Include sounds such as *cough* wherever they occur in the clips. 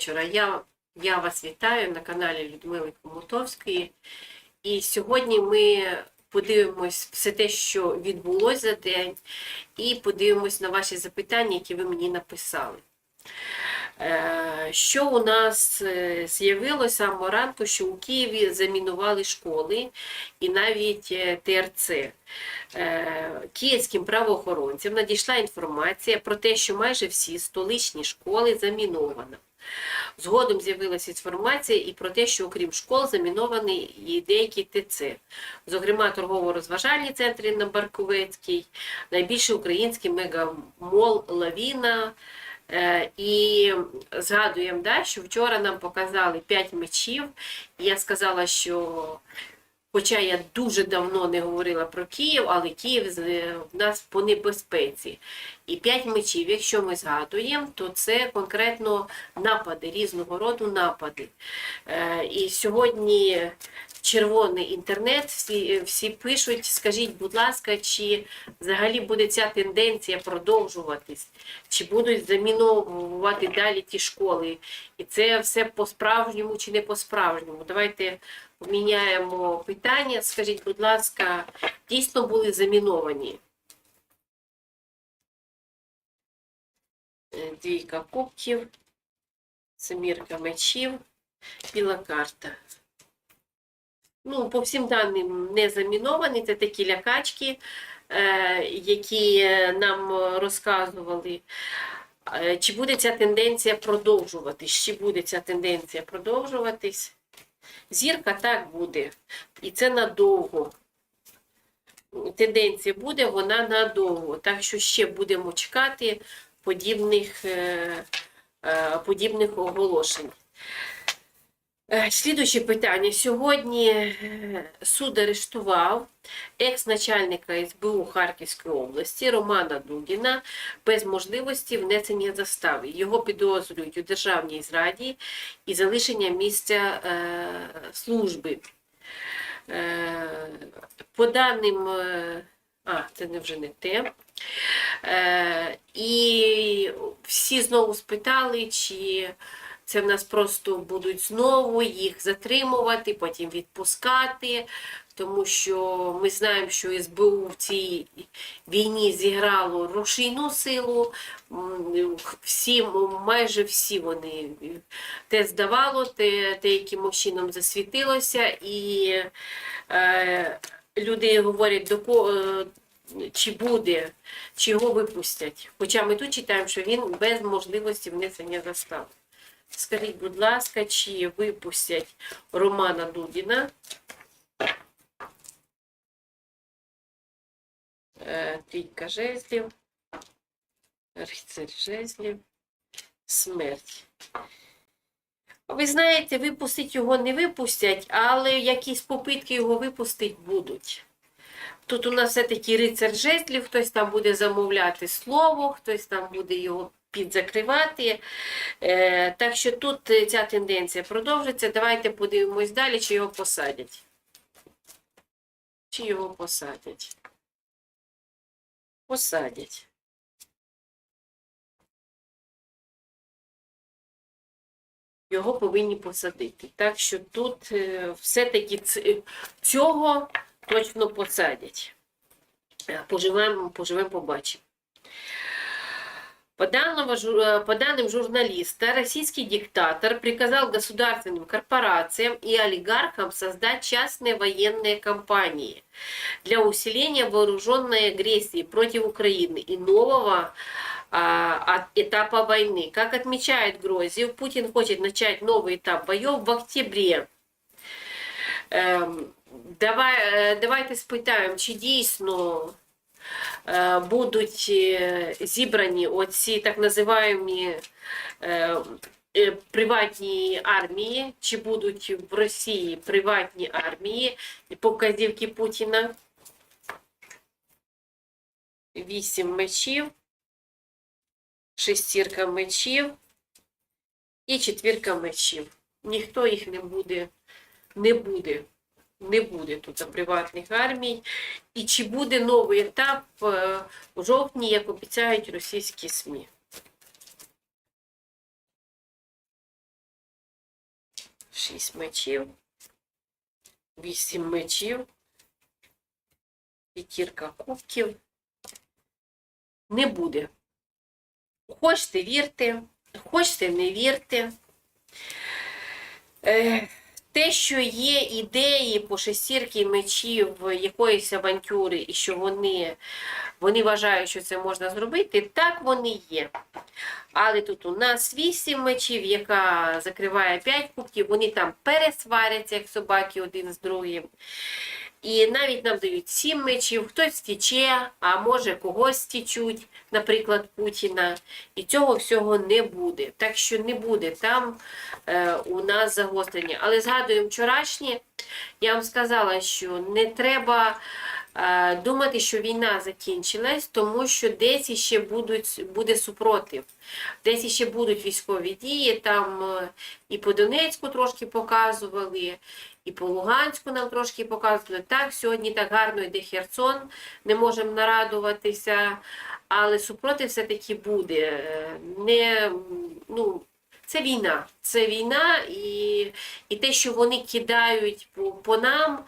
вечора. Я, я вас вітаю на каналі Людмили Комутовської. І сьогодні ми подивимось все те, що відбулося за день, і подивимось на ваші запитання, які ви мені написали. Е, Що у нас е, з'явилося самого ранку, що у Києві замінували школи і навіть е, ТРЦ. Київським правоохоронцям надійшла інформація про те, що майже всі столичні школи заміновано. Згодом з'явилася інформація і про те, що окрім школ заміновані і деякі ТЦ, зокрема торгово-розважальні центри на Барковецькій, найбільший український мегамол Лавіна. Е, І згадуємо, да, що вчора нам показали 5 мечів. Я сказала, що Хоча я дуже давно не говорила про Київ, але Київ з- в нас по небезпеці. І п'ять мечів, якщо ми згадуємо, то це конкретно напади, різного роду напади. Е, І сьогодні червоний інтернет, всі, всі пишуть, скажіть, будь ласка, чи взагалі буде ця тенденція продовжуватись, чи будуть заміновувати далі ті школи. І це все по-справжньому чи не по-справжньому. Давайте Міняємо питання. Скажіть, будь ласка, дійсно були заміновані? Е, Двійка кубків, семірка мечів, біла карта. Ну, по всім даним не заміновані, це такі лякачки, е, які нам розказували. Е, Чи буде ця тенденція продовжуватись? Чи буде ця тенденція продовжуватись? Зірка так буде. І це надовго. Тенденція буде, вона надовго. Так що ще будемо чекати подібних, е, е, подібних оголошень. Е, Слідуюче питання. Сьогодні е, суд арештував екс-начальника СБУ Харківської області Романа Дугіна без можливості внесення застави. Його підозрюють у державній зраді і залишення місця е, служби. По даним, а, це не вже не те. І всі знову спитали, чи це в нас просто будуть знову їх затримувати, потім відпускати, тому що ми знаємо, що СБУ в цій війні зіграло рушійну силу. Всі, майже всі вони те здавало, те, те якимось чином засвітилося, і е, люди говорять, до ко, е, чи буде, чи його випустять. Хоча ми тут читаємо, що він без можливості внесення застави. Скажіть, будь ласка, чи випустять Романа Дудіна? Е, Трійка жезлів, рицарь жезлів, смерть. Ви знаєте, випустить його не випустять, але якісь попитки його випустити будуть. Тут у нас все-таки рицар жезлів, хтось там буде замовляти слово, хтось там буде його підзакривати. Е, так що тут е, ця тенденція продовжиться. Давайте подивимось далі, чи його посадять. Чи його посадять? Посадять. Його повинні посадити. Так що тут е, все-таки цього точно посадять. Поживемо, поживемо, побачимо. По, данного, жу- э, по данным журналиста, российский диктатор приказал государственным корпорациям и олигархам создать частные военные компании для усиления вооруженной агрессии против Украины и нового а, от- этапа войны. Как отмечает Грозев, Путин хочет начать новый этап боев в октябре. Ем, давай, е, давайте спитаємо, чи дійсно будуть е, зібрані оці так називаємо е, е, приватні армії, чи будуть в Росії приватні армії по вказівки Путіна. Вісім мечів, шестірка мечів і четвірка мечів. Ніхто їх не буде, не буде не буде тут приватних армій. І чи буде новий етап е, у жовтні, як обіцяють російські СМІ? Шість мечів. Вісім мечів. П'ятірка кубків. Не буде. Хочете вірте, хочете не вірте. Е, те, що є ідеї по шестірки мечів якоїсь авантюри, і що вони, вони вважають, що це можна зробити, так вони є. Але тут у нас 8 мечів, яка закриває 5 кубків, вони там пересваряться, як собаки один з другим. І навіть нам дають сім мечів, хтось стіче, а може когось стічуть, наприклад, Путіна. І цього всього не буде. Так що не буде там е, у нас загострення. Але згадуємо вчорашнє, я вам сказала, що не треба е, думати, що війна закінчилась, тому що десь іще будуть, буде супротив. Десь іще будуть військові дії, там е, і по Донецьку трошки показували, і по Луганську нам трошки показували. Так, сьогодні так гарно йде Херсон, не можемо нарадуватися, але супротив все-таки буде. Е, Не, ну, це війна. Це війна, і, і те, що вони кидають по, по нам,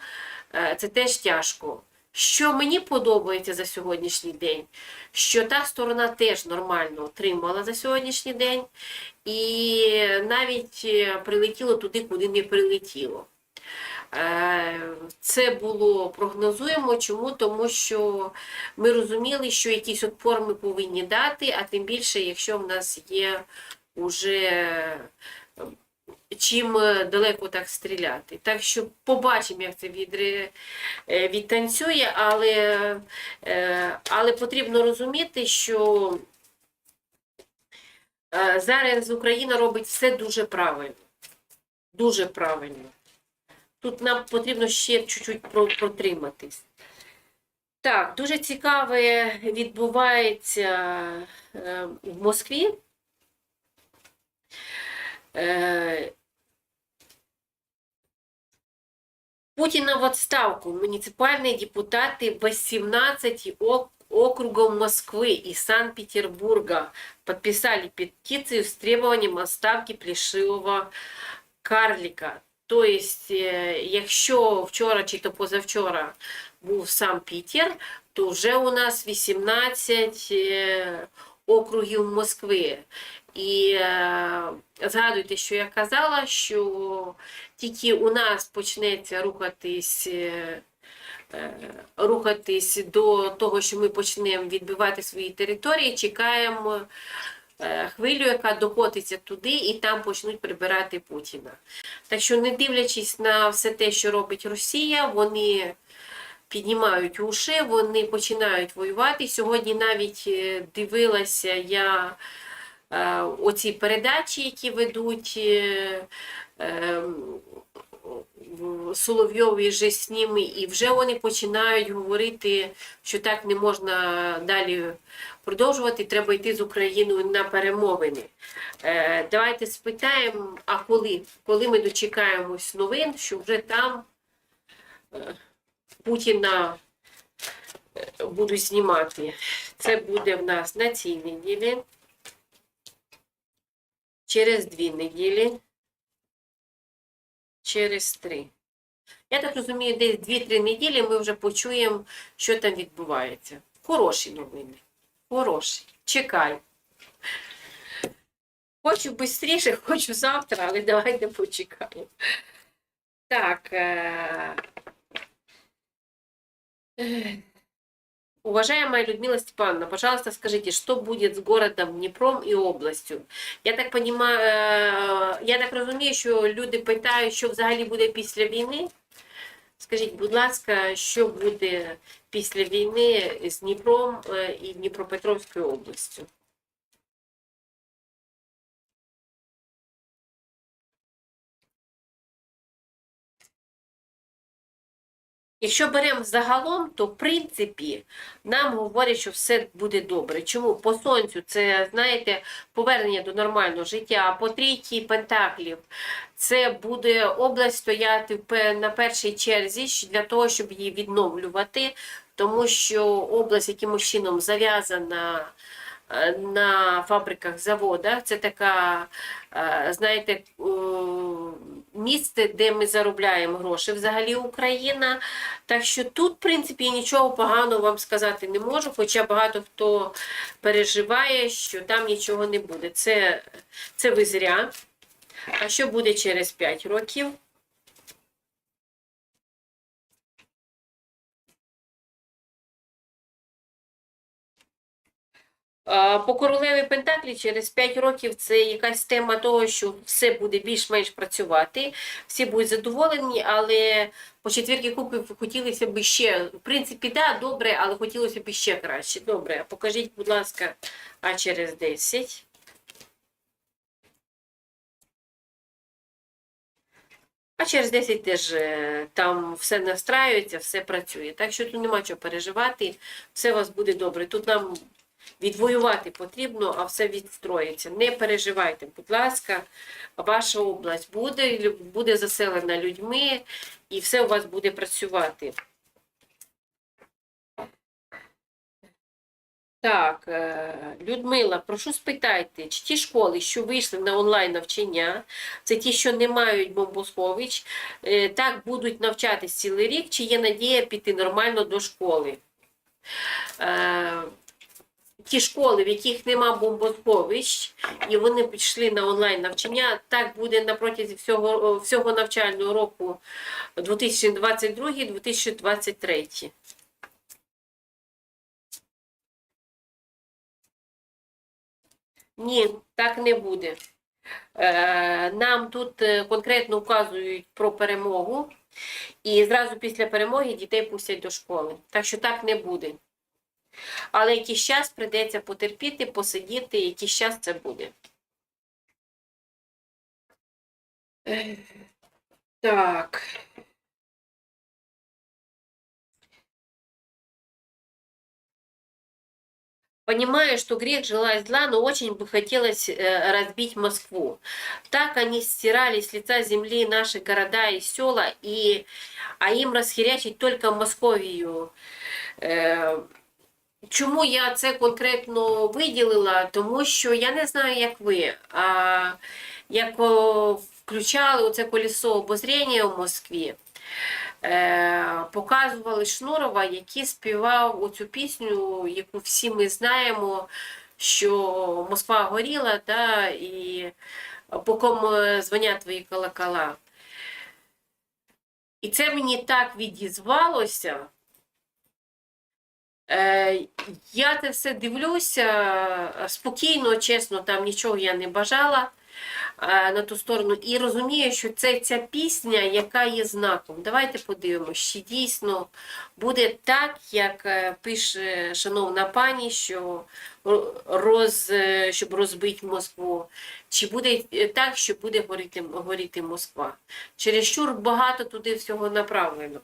е, це теж тяжко. Що мені подобається за сьогоднішній день, що та сторона теж нормально отримала за сьогоднішній день, і навіть е, прилетіло туди, куди не прилетіло. Е, Це було прогнозуємо. Чому? Тому що ми розуміли, що якийсь отпор ми повинні дати, а тим більше, якщо в нас є уже чим е, далеко так стріляти. Так що побачимо, як це відре... е, відтанцює, але, е, але потрібно розуміти, що е, зараз Україна робить все дуже правильно. Дуже правильно. Тут нам потрібно ще чуть-чуть протриматись. Так, дуже цікаве відбувається е, в Москві. Е, Путина в отставку. Муниципальные депутаты 18 ок- округов Москвы и Санкт-Петербурга подписали петицию с требованием отставки плешивого карлика. То есть, е, якщо вчора чи то позавчора був сам Пітер, то вже у нас 18 е, округів Москви. І е, згадуйте, що я казала, що тільки у нас почнеться рухатись. е, е, Рухатись до того, що ми почнемо відбивати свої території, чекаємо е, хвилю, яка докотиться туди, і там почнуть прибирати Путіна. Так що, не дивлячись на все те, що робить Росія, вони піднімають уші, вони починають воювати. Сьогодні навіть дивилася я оці передачі, які ведуть е, е, Соловйові же з ними, і вже вони починають говорити, що так не можна далі продовжувати, треба йти з Україною на перемовини. Е, Давайте спитаємо, а коли? Коли ми дочекаємось новин, що вже там е, Путіна е, будуть знімати. Це буде в нас на цій неділі, через дві неділі, через три. Я так розумію, десь 2-3 неділі ми вже почуємо, що там відбувається. Хороші новини. Хороші. Чекай. Хочу швидше, хочу завтра, але давайте почекаємо. Так. Э, Уважаемая Людмила Степановна, пожалуйста, скажите, что будет с городом Дніпром і областю? Я так понимаю, е, я так розумію, що люди питають, що взагалі буде після війни. Скажіть, будь ласка, що буде після війни з Дніпром і Дніпропетровською областю? Якщо беремо загалом, то в принципі нам говорять, що все буде добре. Чому? По сонцю це, знаєте, повернення до нормального життя, а по трійці пентаклів це буде область стояти на першій черзі для того, щоб її відновлювати, тому що область якимось чином зав'язана на фабриках, заводах. Це така, е, знаєте, е, місце, де ми заробляємо гроші, взагалі Україна. Так що тут, в принципі, нічого поганого вам сказати не можу, хоча багато хто переживає, що там нічого не буде. Це, це ви зря. А що буде через 5 років? По королеві Пентаклі через 5 років це якась тема того, що все буде більш-менш працювати, всі будуть задоволені, але по четвірки кубків хотілося б ще, в принципі, да, добре, але хотілося б ще краще. Добре, покажіть, будь ласка, а через 10. А через 10 теж е, там все настраюється, все працює. Так що тут нема чого переживати, все у вас буде добре. Тут нам відвоювати потрібно, а все відстроїться. Не переживайте, будь ласка, ваша область буде, буде заселена людьми і все у вас буде працювати. Так, е, Людмила, прошу спитайте, чи ті школи, що вийшли на онлайн навчання, це ті, що не мають бомбосховищ, е, так будуть навчатись цілий рік, чи є надія піти нормально до школи? Ті школи, в яких нема бомбосховищ, і вони пішли на онлайн навчання, так буде на протязі всього, всього навчального року 2022-2023. Ні, так не буде. Е, Нам тут е, конкретно вказують про перемогу, і зразу після перемоги дітей пустять до школи. Так що так не буде. Але якийсь час прийдеться потерпіти, посидіти, якийсь час це буде. Так. Понимаю, что грех желает зла, но очень бы хотелось э, разбить Москву. Так они стирали с лица земли наши города и села, и, а им расхерячить только Московію. Е, Чому я це конкретно виділила? Тому що я не знаю, як ви. А як включали оце колесо обозріння в Москві, е, показували Шнурова, який співав оцю пісню, яку всі ми знаємо, що Москва горіла, да, і по кому дзвонять твої колокола. І це мені так відізвалося. Е, Я це все дивлюся спокійно, чесно, там нічого я не бажала е, на ту сторону. І розумію, що це ця пісня, яка є знаком. Давайте подивимося, чи дійсно буде так, як е, пише шановна пані, що роз, е, щоб розбити Москву, чи буде так, що буде горіти, горіти Москва. Чересчур багато туди всього направлено.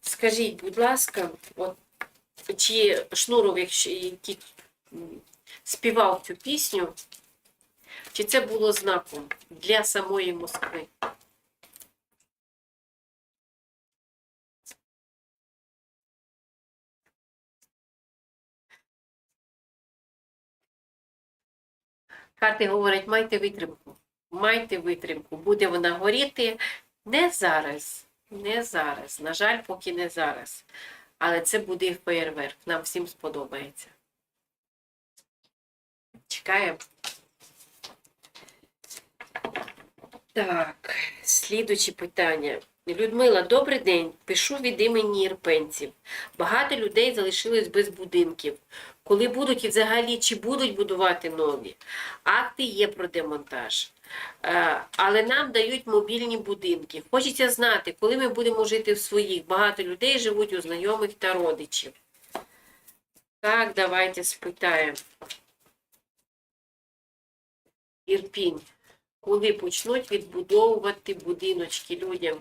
Скажіть, будь ласка, от чи Шнуров, який співав цю пісню, чи це було знаком для самої Москви? Карти говорять, майте витримку, майте витримку, буде вона горіти не зараз, не зараз. На жаль, поки не зараз. Але це буде феєрверк. Нам всім сподобається. Чекаємо. Так, слідучі питання. Людмила, добрий день. Пишу від імені ірпенців. Багато людей залишились без будинків. Коли будуть і взагалі чи будуть будувати нові? Акти є про демонтаж. Е, Але нам дають мобільні будинки. Хочеться знати, коли ми будемо жити в своїх. Багато людей живуть у знайомих та родичів. Так, давайте спитаємо. Ірпінь. Коли почнуть відбудовувати будиночки людям?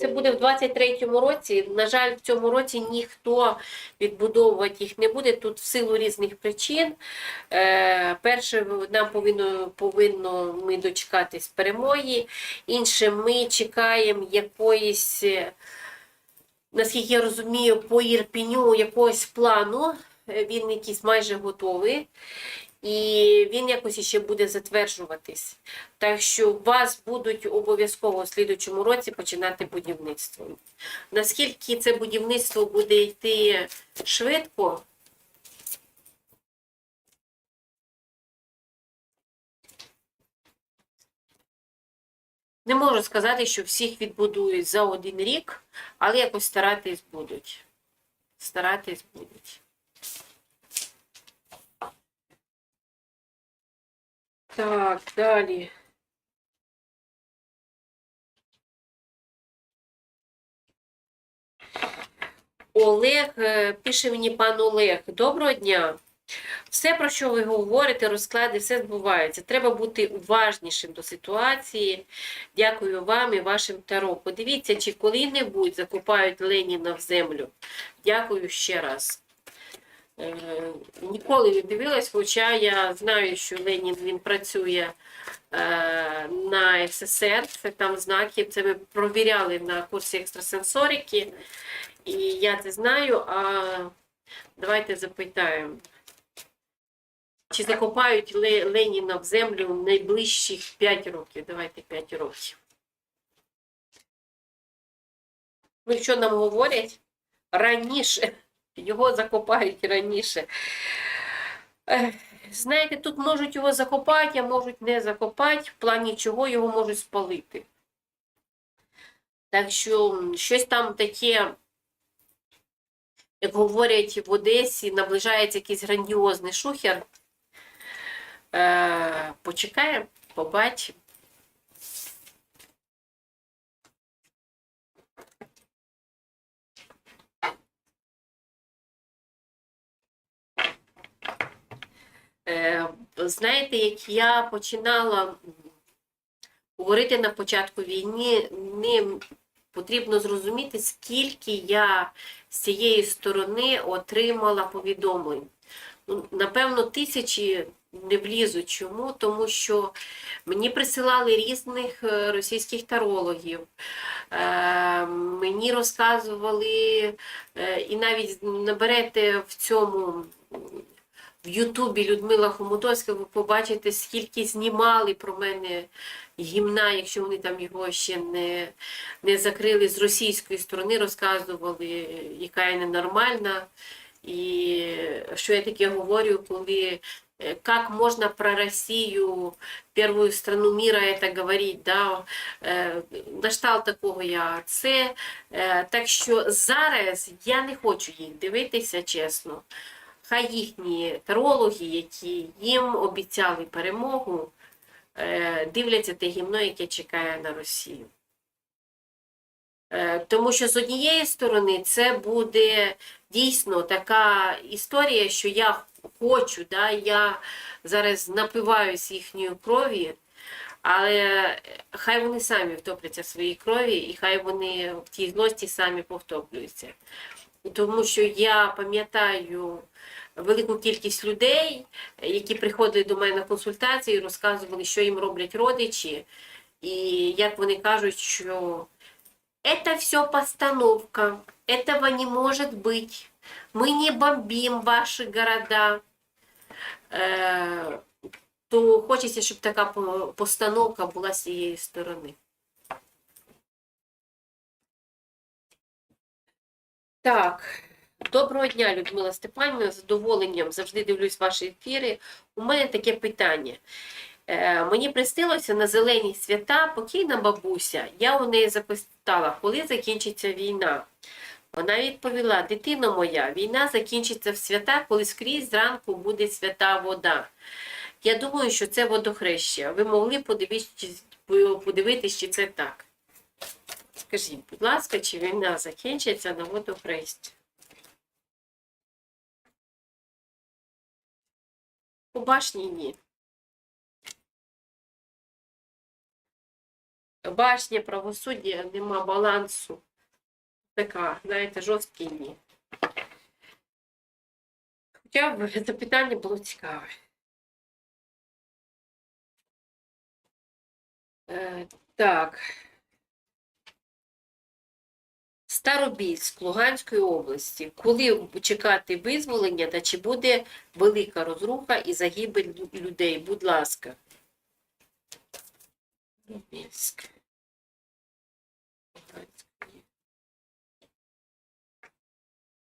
Це буде в 23-му році. На жаль, в цьому році ніхто відбудовувати їх не буде. Тут в силу різних причин. Е, перше, нам повинно повинно ми дочекатись перемоги. Інше, ми чекаємо якоїсь наскільки я розумію, по Ірпіню якогось плану. Е, Він якийсь майже готовий. І він якось ще буде затверджуватись. Так що вас будуть обов'язково у слідучому році починати будівництво. Наскільки це будівництво буде йти швидко, не можу сказати, що всіх відбудують за один рік, але якось старатись будуть. Старатись будуть. Так, далі. Олег, е, пише мені пан Олег, доброго дня. Все, про що ви говорите, розклади, все збувається. Треба бути уважнішим до ситуації. Дякую вам і вашим таро. Подивіться, чи коли-небудь закопають Леніна в землю. Дякую ще раз. Е, Ніколи не дивилась, хоча я знаю, що Ленін він працює е, на СССР, це там знаки, це ми провіряли на курсі екстрасенсорики, і я це знаю, а давайте запитаємо. Чи закопають Ле- Леніна в землю в найближчих 5 років? Давайте 5 років. Ну, що нам говорять? Раніше. Його закопають раніше. Знаєте, тут можуть його закопати, а можуть не закопати, в плані чого його можуть спалити. Так що щось там таке, як говорять в Одесі, наближається якийсь грандіозний шухер. Е, почекаємо, побачимо. Знаєте, як я починала говорити на початку війни, не потрібно зрозуміти, скільки я з цієї сторони отримала повідомлень. Ну, Напевно, тисячі не влізуть. Чому? Тому що мені присилали різних е, російських тарологів. Е, Мені розказували, е, і навіть наберете в цьому в Ютубі Людмила Хомутовська, ви побачите, скільки знімали про мене гімна, якщо вони там його ще не, не закрили з російської сторони, розказували, яка я ненормальна. І що я таке говорю, коли как можно про Россию, первую страну мира, это говорить, да, Е, на кшталт такого я це. Е, Так що зараз я не хочу їх дивитися, чесно. Хай їхні тарологи, які їм обіцяли перемогу, е, дивляться те гімно, яке чекає на Росію. Е, Тому що з однієї сторони це буде дійсно така історія, що я хочу, да, я зараз напиваюсь їхньої крові, але хай вони самі втопляться в своїй крові, і хай вони в тій злості самі повтоплюються. Тому що я пам'ятаю велику кількість людей, які приходили до мене на консультації, розказували, що їм роблять родичі, і як вони кажуть, що это все постановка, этого не может быть, мы не бомбим ваши города. Е, то хочеться, щоб така по- постановка була з цієї сторони. Так, Доброго дня, Людмила Степанівна. З задоволенням завжди дивлюсь ваші ефіри. У мене таке питання. Е, мені приснилося на зелені свята покійна бабуся. Я у неї запитала, коли закінчиться війна. Вона відповіла: дитино моя, війна закінчиться в свята, коли скрізь зранку буде свята вода. Я думаю, що це водохреща. Ви могли подивитись, подивитись, чи це так. Скажіть, будь ласка, чи війна закінчиться на водохрещі? У башні ні. Башня правосуддя нема балансу. Така, знаєте, жорсткий ні. Хоча б *laughs* це питання було цікаве. Е, так. Старобільськ Луганської області. Коли чекати визволення та чи буде велика розруха і загибель людей? Будь ласка. Старобільськ.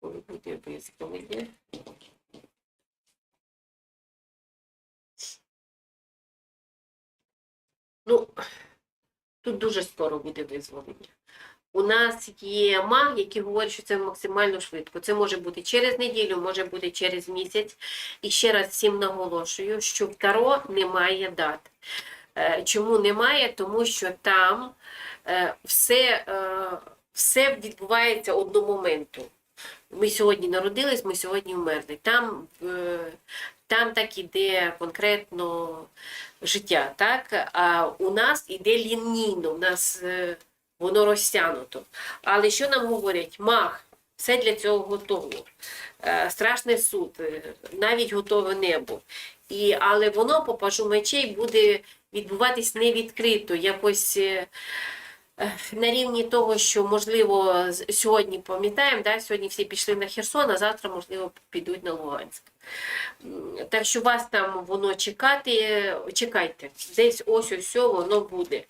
Коли буде визволення? Ну, тут дуже скоро буде визволення. У нас є маг, які говорять, що це максимально швидко. Це може бути через неділю, може бути через місяць. І ще раз всім наголошую, що в Таро немає дат. Е, Чому немає? Тому що там е, все, е, все відбувається одномоменту. Ми сьогодні народились, ми сьогодні вмерли. Там, там так іде конкретно життя, так? А у нас іде лінійно, у нас воно розтягнуто. Але що нам говорять? Мах, все для цього готово. Е, Страшний суд, е, навіть готове небо. І, але воно по пажу мечей буде відбуватись не відкрито, якось е, на рівні того, що, можливо, сьогодні пам'ятаємо, да, сьогодні всі пішли на Херсон, а завтра, можливо, підуть на Луганськ. Так що вас там воно чекати, чекайте, десь ось ось воно буде.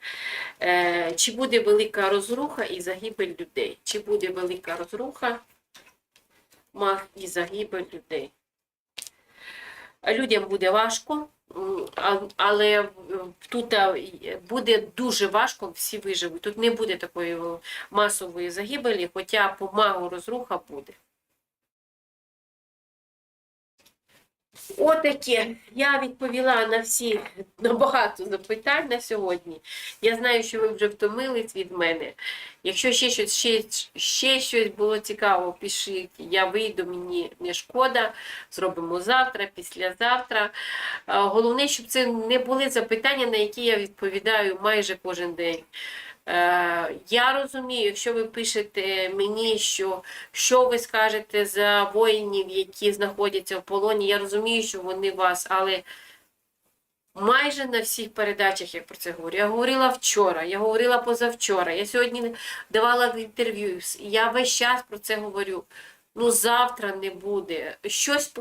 Е, Чи буде велика розруха і загибель людей? Чи буде велика розруха мах і загибель людей? Людям буде важко, але тут буде дуже важко, всі виживуть. Тут не буде такої масової загибелі, хоча по магу розруха буде. Отаке. Я відповіла на всі на багато запитань на сьогодні. Я знаю, що ви вже втомились від мене. Якщо ще щось, ще, ще щось було цікаво, пишіть. Я вийду, мені не шкода. Зробимо завтра, післязавтра. Головне, щоб це не були запитання, на які я відповідаю майже кожен день. Е, Я розумію, якщо ви пишете мені, що що ви скажете за воїнів, які знаходяться в полоні, я розумію, що вони вас, але майже на всіх передачах я про це говорю. Я говорила вчора, я говорила позавчора, я сьогодні давала інтерв'ю, я весь час про це говорю. Ну, завтра не буде. Щось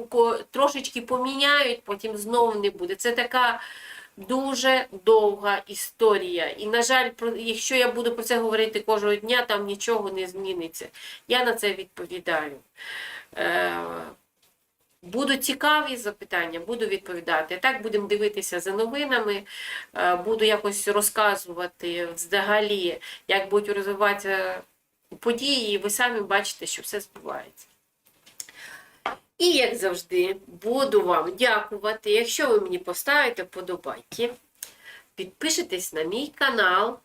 трошечки поміняють, потім знову не буде. Це така дуже довга історія. І, на жаль, якщо я буду про це говорити кожного дня, там нічого не зміниться. Я на це відповідаю. Е, Будуть цікаві запитання, буду відповідати. Так будемо дивитися за новинами, е, буду якось розказувати взагалі, як будуть розвиватися події, і ви самі бачите, що все збувається. І, як завжди, буду вам дякувати. Якщо ви мені поставите вподобайки, підпишитесь на мій канал,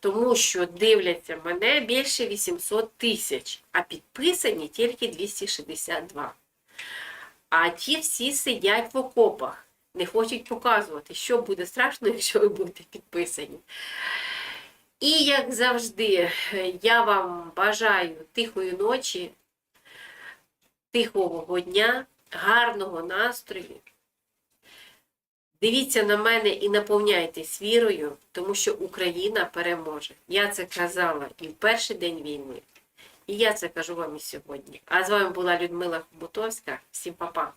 тому що дивляться мене більше 800 тисяч, а підписані тільки 262. А ті всі сидять в окопах, не хочуть показувати, що буде страшно, *laughs* якщо ви будете підписані. І, як завжди, я вам бажаю тихої ночі, тихого дня, гарного настрою. Дивіться на мене і наповняйтесь вірою, тому що Україна переможе. Я це казала і в перший день війни, і я це кажу вам і сьогодні. А з вами була Людмила Хмутовська. Всім па-па!